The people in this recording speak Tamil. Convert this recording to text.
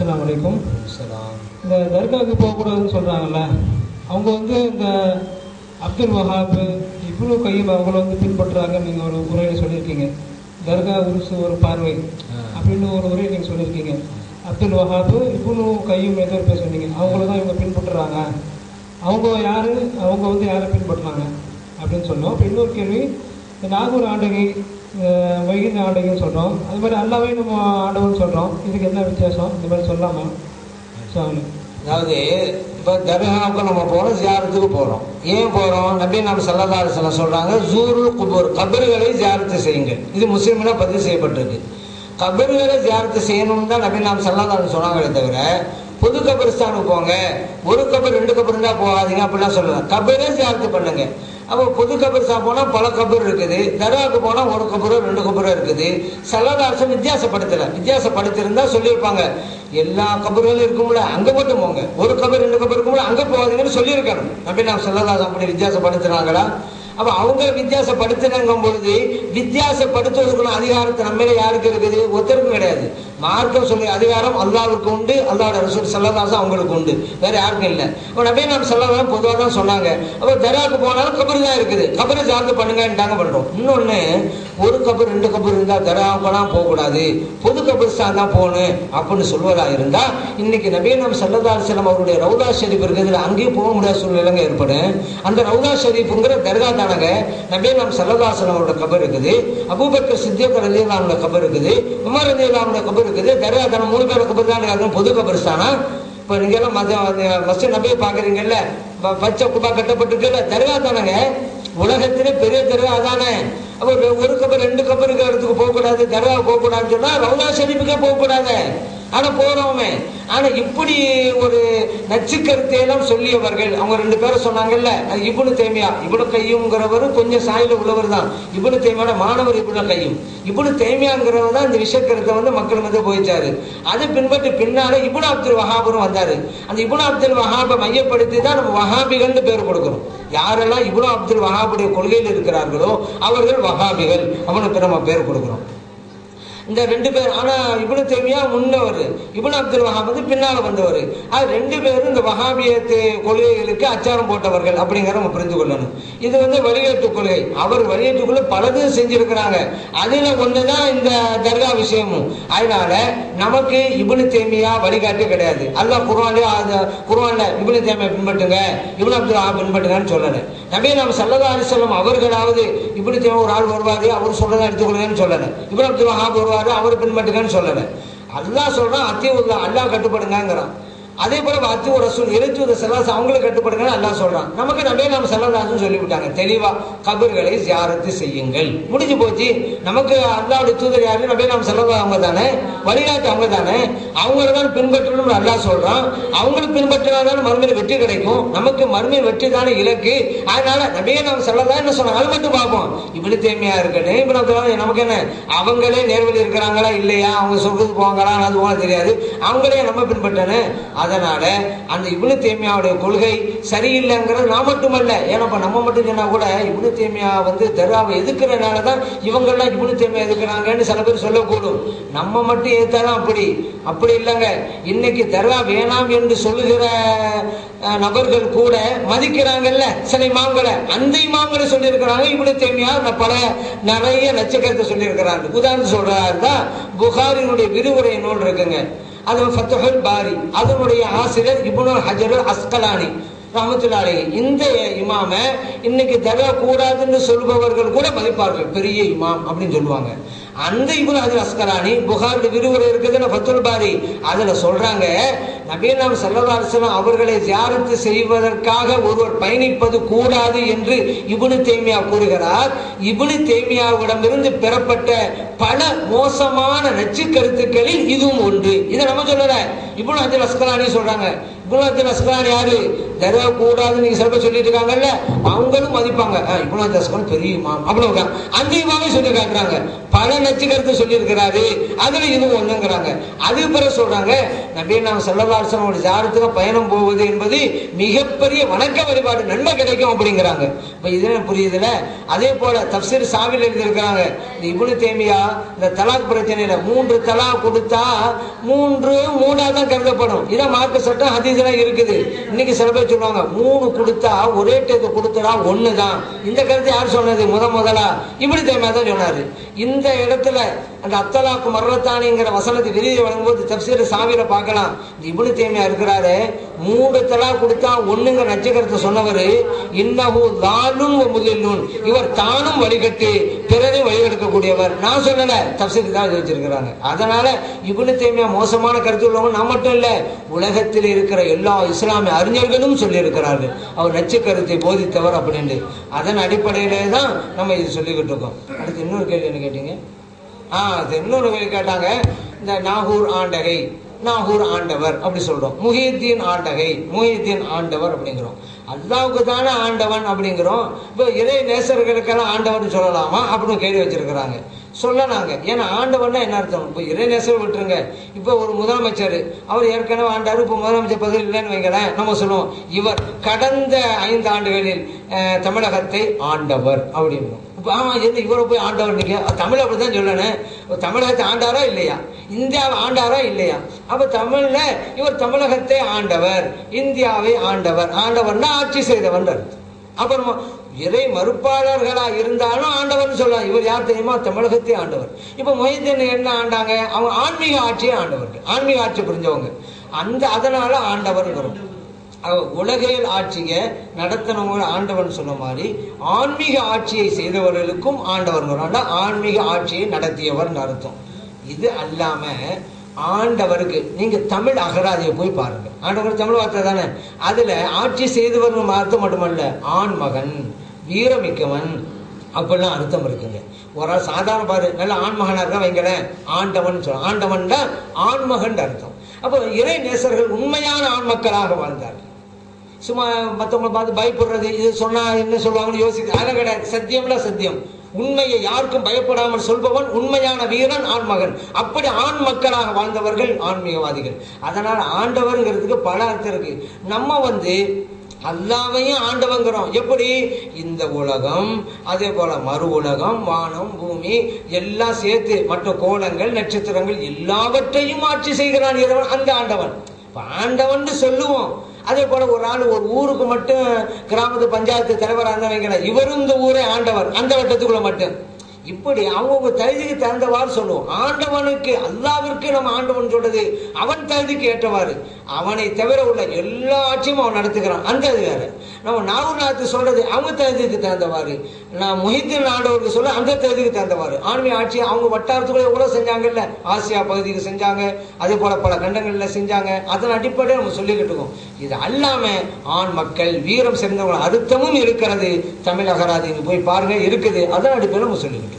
அஸ்ஸலாமு அலைக்கும். சலாம். இந்த தர்காவுக்கு போகக்கூடாதுன்னு சொல்கிறாங்கல்ல அவங்க வந்து இந்த அப்துல் வஹாப் இவ்வளோ கையும் அவங்கள வந்து பின்பற்றுறாங்கன்னு நீங்கள் ஒரு உரையில் சொல்லியிருக்கீங்க. தர்கா உருசு ஒரு பார்வை அப்படின்னு ஒரு உரையை நீங்கள் சொல்லியிருக்கீங்க. அப்துல் வஹாப் இவ்வளோ கையும் ஒரு பேர் சொன்னீங்க. அவங்கள தான் இவங்க பின்பற்றுறாங்க. அவங்க யார்? அவங்க வந்து யாரை பின்பற்றுறாங்க? அப்படின்னு சொன்னோம். இப்போ இன்னொரு கேள்வி நாகூர் ஆண்டகை வைகுந்த ஆண்டகைன்னு சொல்கிறோம் அது மாதிரி அல்லாவே நம்ம ஆண்டவன் சொல்கிறோம் இதுக்கு என்ன வித்தியாசம் இந்த மாதிரி சொல்லாமா. சாமி அதாவது இப்போ தர்காவுக்கு நம்ம போகிறோம் ஜியாரத்துக்கு போகிறோம் ஏன் போகிறோம் நபி நாம் சல்லல்லா சொல்ல சொல்கிறாங்க ஜூருல் குபூர் கபர்களை ஜியாரத்து செய்யுங்கள். இது முஸ்லீம்னா பதிவு செய்யப்பட்டிருக்கு. கபர்களை ஜியாரத்து செய்யணும்னு தான் நம்பி நாம் சல்லல்லா சொன்னாங்களே தவிர பொது கபரிஸ்தானுக்கு போங்க. ஒரு கபர் ரெண்டு கபர் இருந்தால் போகாதீங்க அப்படிலாம் சொல்லலாம் கபரே ஜியாரத்து பண்ணுங்க. அப்போ புது கபரிஸ்தான் போனால் பல கபர் இருக்குது தராவுக்கு போனால் ஒரு கபரோ ரெண்டு கபரோ இருக்குது. சல்லதாசம் வித்தியாசப்படுத்தலை. வித்தியாசப்படுத்திருந்தா சொல்லியிருப்பாங்க. எல்லா கபர்களும் இருக்கும்ல அங்கே மட்டும் போங்க. ஒரு கபர் ரெண்டு கபர் இருக்கும்ல அங்கே போகாதீங்கன்னு சொல்லியிருக்கணும். அப்படி நான் சல்லதாசம் அப்படி வித்தியாசப்படுத்துனாங்களா? அப்ப அவங்க வித்தியாசப்படுத்தினங்கும் பொழுது வித்தியாசப்படுத்துவதற்குள்ள அதிகாரத்தை நம்மளே யாருக்கு இருக்குது? ஒருத்தருக்கும் கிடையாது. மார்க்கம் சொல்லி அதிகாரம் அல்லாவுக்கு உண்டு அல்லாவோட ரசூல் சல்லதாசம் அவங்களுக்கு உண்டு. வேற யாருக்கும் இல்லை. அப்ப நபே நாம் செல்லதான் பொதுவாக தான் சொன்னாங்க. அப்போ தராவுக்கு போனாலும் கபர் தான் இருக்குது. கபரை சார்ந்து பண்ணுங்கன்ட்டாங்க பண்றோம். இன்னொன்னு ஒரு கபர் ரெண்டு கபர் இருந்தா தர்காவுக்கெல்லாம் போகக்கூடாது. பொது கபரிஸ்தான் தான் போகணும் அப்படின்னு சொல்வதா இருந்தா இன்னைக்கு நபே நாம் சல்லதார் அவருடைய ரவுதா ஷெரீப் இருக்குது அங்கேயும் போக முடியாத சூழ்நிலைங்க ஏற்படும். அந்த ரவுதா ஷெரீஃபுங்கிற தர்கா தானங்க நபே நாம் கபர் இருக்குது. அபூபக்கர் சித்தியக்கர் ரலியல்லாஹுவோட கபர் இருக்குது. உமர் ரலியல்லாஹுவோட கபர் இருக்குது. தர்கா தானம் மூணு பேர் கபர் தான் இருக்காங்க பொது கபரிஸ்தானா? இப்போ நீங்க எல்லாம் மத மஸ்ஜித் நபியை பாக்குறீங்கல்ல ப- பச்சை குபா கட்டப்பட்டிருக்குல்ல? தர்கா தானங்க? உலகத்திலே பெரிய தர்கா தானே. அப்போ ஒரு- கபர் ரெண்டு கபர் இடத்துக்கு போகக்கூடாது தர்கா போகக்கூடாதுன்னு சொன்னா ரவுலா ஷெரீஃபுக்கே போகக்கூடாது. ஆனா போறவங்க. ஆனா இப்படி ஒரு நச்சுக்கருத்தை எல்லாம் சொல்லியவர்கள் அவங்க ரெண்டு பேரும் சொன்னாங்கல்ல அது இவ்வளவு தேமையா? இவ்வளவு கையும்ங்கிறவர் கொஞ்சம் சாயில உள்ளவர் தான் இவ்வளவு தேமையான மாணவர் இவ்வளவு கையும். இவ்வளவு தேமியாங்கிறவர் தான் இந்த விஷயக்கருத்தை வந்து மக்கள் வந்து போயிச்சாரு. அதை பின்பற்றி பின்னால இபுனு அப்துல் வஹாபரும் வந்தாரு. அந்த இபுனு அப்துல் வஹாபை மையப்படுத்தி தான் நம்ம வஹாபிகள்னு பேர் கொடுக்கிறோம் யாரெல்லாம் இபுனு அப்துல் வஹாபுடைய கொள்கையில் இருக்கிறார்களோ அவர்கள் வஹாபிகள். அவனுக்கு நம்ம பேர் கொடுக்கிறோம் இந்த ரெண்டு பேர் ஆனா இப்னு தேமியா முன்னவர். இப்னு அப்துல் வஹாப் வந்து பின்னால வந்தவர். அது ரெண்டு பேரும் இந்த வஹாபியத்து கொள்கைகளுக்கு அச்சாரம் போட்டவர்கள் அப்படிங்கிற நம்ம புரிந்து கொள்ளணும். இது வந்து வழிகேட்டு கொள்கை. அவர் வழிகேட்டுக்குள்ள பலது செஞ்சிருக்கிறாங்க. அதுல ஒண்ணுதான் இந்த தர்கா விஷயமும். அதனால நமக்கு இப்னு தேமியா வழிகாட்டு கிடையாது. அல்ல குர்ஆன்ல அது குர்ஆன்ல தேமியா பின்பற்றுங்க இப்னு அப்துல் வஹாப் பின்பற்றுங்கன்னு சொல்லலை நபி நாம் சல்லதா அலைஹி வஸல்லம் அவர்களாவது இப்படி ஒரு ஆள் வருவாரு அவர் சொல்றதை எடுத்துக்கொள்ளுங்கன்னு சொல்லலை. இப்படி அப்துல் வஹாப் வருவாரு அவர் பின்பற்றுங்கன்னு சொல்லலை. அல்லா சொல்றான் அத்தியுல்லா அல்லா கட்டுப்படுங்கிறான் அதே போல அத்தி ஒரு ரசூல் இறைச்சுவத செல்லாஸ் அவங்களுக்கு கட்டுப்படுங்கன்னு நல்லா சொல்றான். நமக்கு நபே நாம் செல்லதாசுன்னு சொல்லிவிட்டாங்க. தெளிவா கபர்களை ஜியாரத்து செய்யுங்கள். முடிஞ்சு போச்சு. நமக்கு அல்லாவுடைய தூதர் யாரு? நபே நாம் செல்லதா அவங்க தானே? வழிகாட்டு அவங்க தானே? அவங்கள தான் பின்பற்றணும்னு நல்லா சொல்றான். அவங்களுக்கு பின்பற்றினாதான் மறுமையில் வெற்றி கிடைக்கும். நமக்கு மறுமை வெற்றி தானே இலக்கு. அதனால நபியே நாம் செல்லதா என்ன சொன்னாங்க. அது மட்டும் பார்ப்போம். இப்படி தேமையா இருக்கட்டும் இப்ப நம்ம நமக்கு என்ன? அவங்களே நேர்வழி இருக்கிறாங்களா இல்லையா? அவங்க சொல்றது போவாங்களா? அது போக தெரியாது. அவங்களே நம்ம பின்பற்றணும். அதனால அந்த இவ்வளவு தேமியாவுடைய கொள்கை சரியில்லைங்கிறது நான் மட்டுமல்ல. ஏன்னா நம்ம மட்டும் சொன்னா கூட இவ்வளவு தேமியா வந்து தர்காவை எதுக்குறதுனால தான் இவங்கெல்லாம் இவ்வளவு தேமியா எதுக்குறாங்கன்னு சில பேர் சொல்லக்கூடும். நம்ம மட்டும் ஏத்தாலும் அப்படி. அப்படி இல்லைங்க. இன்னைக்கு தர்கா வேணாம் என்று சொல்லுகிற நபர்கள் கூட மதிக்கிறாங்கல்ல சில இமாம்களை. அந்த இமாம்களை சொல்லியிருக்கிறாங்க. இவ்வளவு தேமியா பல நிறைய நட்சக்கரத்தை சொல்லியிருக்கிறாங்க உதாரணம் சொல்றாரு தான் புகாரினுடைய விரிவுரை நூல் இருக்குங்க. அது பாரி அதனுடைய ஆசிரியர் இப்னு ஹஜர் அஸ்கலானி ரஹமத்துல்லாஹி இந்த இமாம இன்னைக்கு தர்கா கூடாதுன்னு சொல்பவர்கள் கூட மதிப்பார்கள். பெரிய இமாம் அப்படின்னு சொல்லுவாங்க. அந்த இப்னு ஹஜர் அஸ்கலானி புகார் விரிவுரை இருக்குதுன்னு ஃபத்துல் பாரி. அதுல சொல்றாங்க நபீனாம் சல்லல்லாஹு அலைஹி அவர்களை ஜியாரத்து செய்வதற்காக ஒருவர் பயணிப்பது கூடாது என்று இபுனு தேமியா கூறுகிறார். இபுனு தேமியாவிடமிருந்து பெறப்பட்ட பல மோசமான நச்சு கருத்துக்களில் இதுவும் ஒன்று. இதை நம்ம சொல்லல. இப்னு அஜில் அஸ்கலானி சொல்றாங்க. இப்னு ஹஜர் அஸ்கலானி யாரு? தர்கா கூடாதுன்னு நீங்க சில பேர் சொல்லிட்டு இருக்காங்கல்ல அவங்களும் மதிப்பாங்க. இவ்வளவு இப்னு ஹஜர் அஸ்கலானி பெரிய இமாம் அப்படின்னு அந்த இமாமே சொல்லி காட்டுறாங்க. பல நச்சுக்கருத்து சொல்லியிருக்கிறாரு. அதுல இதுவும் ஒண்ணுங்கிறாங்க. அது பிறகு சொல்றாங்க நம்பி நாம் செல்லவாசனோட ஜாரத்துக்கு பயணம் போவது என்பது மிகப்பெரிய வணக்க வழிபாடு நன்மை கிடைக்கும் அப்படிங்கிறாங்க. இப்ப இது புரியுதுல? அதே போல தப்சீர் சாவில் எழுதியிருக்கிறாங்க. இந்த இபுனு தேமியா இந்த தலாக் பிரச்சனையில மூன்று தலா கொடுத்தா மூன்று மூணா தான் கருதப்படும். இதான் மார்க்க சட்டம் ஹதீஸ்ல இருக்குது. இன்னைக்கு சில பேர் சொல்லுவாங்க மூணு கொடுத்தா ஒரே டேக்கு கொடுத்தா ஒண்ணு தான் இந்த கருத்து யார் சொன்னது? முத முதலா? இப்படி தேமியா தான் சொன்னாரு. இந்த இடத்துல அந்த அத்தலாக்கு மரணத்தானிங்கிற வசனத்தை விரிதி வழங்கும்போது தப்சீர் சாவியில பார்க்கலாம். இந்த இபுனு தேமியா இருக்கிறாரு மூணு தலா கொடுத்தா ஒண்ணுங்க நச்சகரத்தை சொன்னவர் இன்னஹு லாலும் முதலும் இவர் தானும் வழிகட்டு பிறரை வழிகெடுக்கக்கூடியவர். நான் சொல்லல தப்சீர் தான் வச்சிருக்கிறாங்க. அதனால இபுனு தேமையா மோசமான கருத்து உள்ளவங்க நான் மட்டும் இல்லை உலகத்தில் இருக்கிற எல்லா இஸ்லாமிய அறிஞர்களும் சொல்லியிருக்கிறார்கள். அவர் நச்சு கருத்தை போதித்தவர் அப்படின்னு அதன் அடிப்படையிலே தான் நம்ம இது சொல்லிக்கிட்டு இருக்கோம். அடுத்து இன்னொரு கேள்வி என்ன கேட்டீங்க? ஆ அது இன்னொரு கேள்வி கேட்டாங்க. இந்த நாகூர் ஆண்டகை நாகூர் ஆண்டவர் அப்படி சொல்றோம். முஹியத்தீன் ஆண்டகை முஹியத்தீன் ஆண்டவர் அப்படிங்கிறோம். அல்லாவுக்கு தானே ஆண்டவன் அப்படிங்கிறோம். இப்போ இறை நேசர்களுக்கெல்லாம் ஆண்டவன் சொல்லலாமா? அப்படின்னு கேள்வி வச்சிருக்கிறாங்க. சொல்லலாங்க. ஏன்னா ஆண்டவன்னா என்ன அர்த்தம்? இப்போ இறைநேசர் விட்டுருங்க. இப்போ ஒரு முதலமைச்சர் அவர் ஏற்கனவே ஆண்டாரு இப்போ முதலமைச்சர் பதவி இல்லைன்னு வைங்களேன் நம்ம சொல்லுவோம். இவர் கடந்த ஐந்து ஆண்டுகளில் தமிழகத்தை ஆண்டவர் அப்படின்னு இப்போ ஆமாம் என்ன இவரை போய் ஆண்டவர் நீங்க? தமிழ் அப்படிதான் சொல்லணும். தமிழகத்தை ஆண்டாரா இல்லையா? இந்தியாவை ஆண்டாரா இல்லையா? அப்போ தமிழில் இவர் தமிழகத்தை ஆண்டவர் இந்தியாவை ஆண்டவர். ஆண்டவர்னா ஆட்சி செய்தவன் அப்புறம் அப்புறமா இறை மறுப்பாளர்களாக இருந்தாலும் ஆண்டவர்னு சொல்லலாம் இவர் யார் தெரியுமா? தமிழகத்தை ஆண்டவர். இப்போ மொஹிதீன் என்ன ஆண்டாங்க? அவங்க ஆன்மீக ஆட்சியை ஆண்டவர்கள் ஆன்மீக ஆட்சி புரிஞ்சவங்க. அந்த அதனால ஆண்டவர் வரும். உலகையில் ஆட்சியை நடத்தினவங்க ஆண்டவன் சொன்ன மாதிரி ஆன்மீக ஆட்சியை செய்தவர்களுக்கும் ஆண்டவர் ஆன்மீக ஆட்சியை நடத்தியவர் அர்த்தம். இது அல்லாம ஆண்டவருக்கு நீங்க தமிழ் அகராதியை போய் பாருங்க. ஆண்டவர் தமிழ் வார்த்தை தானே? அதுல ஆட்சி செய்தவர் அர்த்தம் மட்டுமல்ல ஆண் மகன் வீரமிக்கவன் அப்படிலாம் அர்த்தம் இருக்குங்க. ஒரு ஆள் சாதாரண பாரு நல்ல ஆண்மகனா இருக்கா வைங்களேன் ஆண்டவன் சொல்ல ஆண்டவன் தான் ஆண்மகன் அர்த்தம். அப்போ இறை நேசர்கள் உண்மையான ஆண்மக்களாக வாழ்ந்தார்கள். சும்மா மற்றவங்களை பார்த்து பயப்படுறது இது சொன்னா என்ன சொல்லுவாங்கன்னு யோசிக்க அதெல்லாம் கிடையாது. சத்தியம்ல சத்தியம். உண்மையை யாருக்கும் பயப்படாமல் சொல்பவன் உண்மையான வீரன் ஆண்மகன் அப்படி ஆண் மக்களாக வாழ்ந்தவர்கள் ஆன்மீகவாதிகள். அதனால ஆண்டவர்ங்கிறதுக்கு பல அர்த்தம் இருக்கு. நம்ம வந்து அல்லாவையும் ஆண்டவங்கிறோம். எப்படி? இந்த உலகம் அதே போல மறு உலகம் வானம் பூமி எல்லாம் சேர்த்து மற்ற கோலங்கள் நட்சத்திரங்கள் எல்லாவற்றையும் ஆட்சி செய்கிறான் இறைவன். அந்த ஆண்டவன். ஆண்டவன் சொல்லுவோம். அதே போல ஒரு ஆள் ஒரு ஊருக்கு மட்டும் கிராமத்து பஞ்சாயத்து தலைவராக இருந்தா இவரும் இந்த ஊரே ஆண்டவர். அந்த வட்டத்துக்குள்ள மட்டும். இப்படி அவங்கவுங்க தகுதிக்கு தகுந்தவாறு சொல்லுவோம். ஆண்டவனுக்கு அல்லாவிற்கு நம்ம ஆண்டவன் சொல்றது அவன் தகுதிக்கு ஏற்றவாறு. அவனை தவிர உள்ள எல்லா ஆட்சியும் அவன் நடத்துகிறான். அந்த அது வேற. நம்ம நாகூர்நாத்து சொல்றது அவங்க தகுதிக்கு தகுந்தவாறு. நான் முஹித்தின் ஆண்டவருக்கு சொல்ல அந்த தகுதிக்கு தகுந்தவாறு. ஆண்மை ஆட்சி அவங்க வட்டாரத்துக்குள்ள எவ்வளவு செஞ்சாங்கல்ல? ஆசியா பகுதிக்கு செஞ்சாங்க. அதே போல பல கண்டங்கள்ல செஞ்சாங்க. அதன் அடிப்படையில் நம்ம சொல்லிக்கிட்டு இருக்கோம். இது அல்லாம ஆண் மக்கள் வீரம் சேர்ந்தவங்க அர்த்தமும் இருக்கிறது. தமிழ் அகராதி போய் பாருங்க இருக்குது. அதன் அடிப்படையில் நம்ம சொல்லிக்கிட்டு